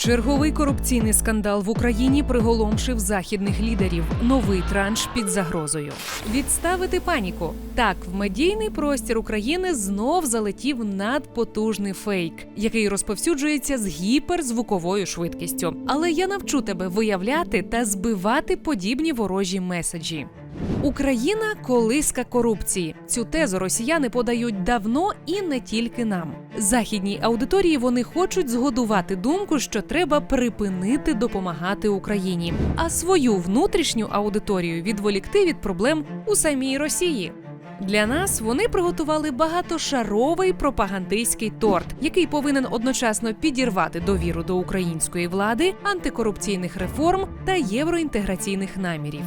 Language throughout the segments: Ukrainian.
Черговий корупційний скандал в Україні приголомшив західних лідерів. Новий транш під загрозою. Відставити паніку. Так, в медійний простір України знов залетів надпотужний фейк, який розповсюджується з гіперзвуковою швидкістю. Але я навчу тебе виявляти та збивати подібні ворожі меседжі. Україна колиска корупції. Цю тезу росіяни подають давно і не тільки нам. Західній аудиторії вони хочуть згодувати думку, що треба припинити допомагати Україні, а свою внутрішню аудиторію відволікти від проблем у самій Росії. Для нас вони приготували багатошаровий пропагандистський торт, який повинен одночасно підірвати довіру до української влади, антикорупційних реформ та євроінтеграційних намірів.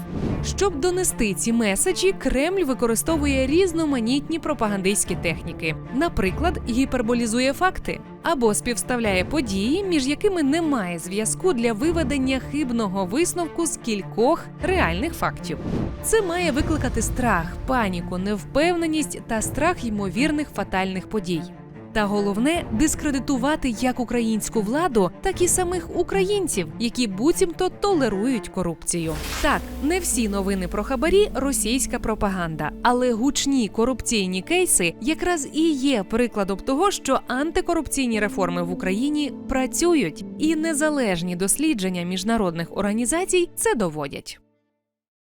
Щоб донести ці меседжі, Кремль використовує різноманітні пропагандистські техніки, наприклад, гіперболізує факти або співставляє події, між якими немає зв'язку для виведення хибного висновку з кількох реальних фактів. Це має викликати страх, паніку, невпевненість та страх ймовірних фатальних подій. Та головне дискредитувати як українську владу, так і самих українців, які буцімто толерують корупцію. Так, не всі новини про хабарі російська пропаганда, але гучні корупційні кейси якраз і є прикладом того, що антикорупційні реформи в Україні працюють, і незалежні дослідження міжнародних організацій це доводять.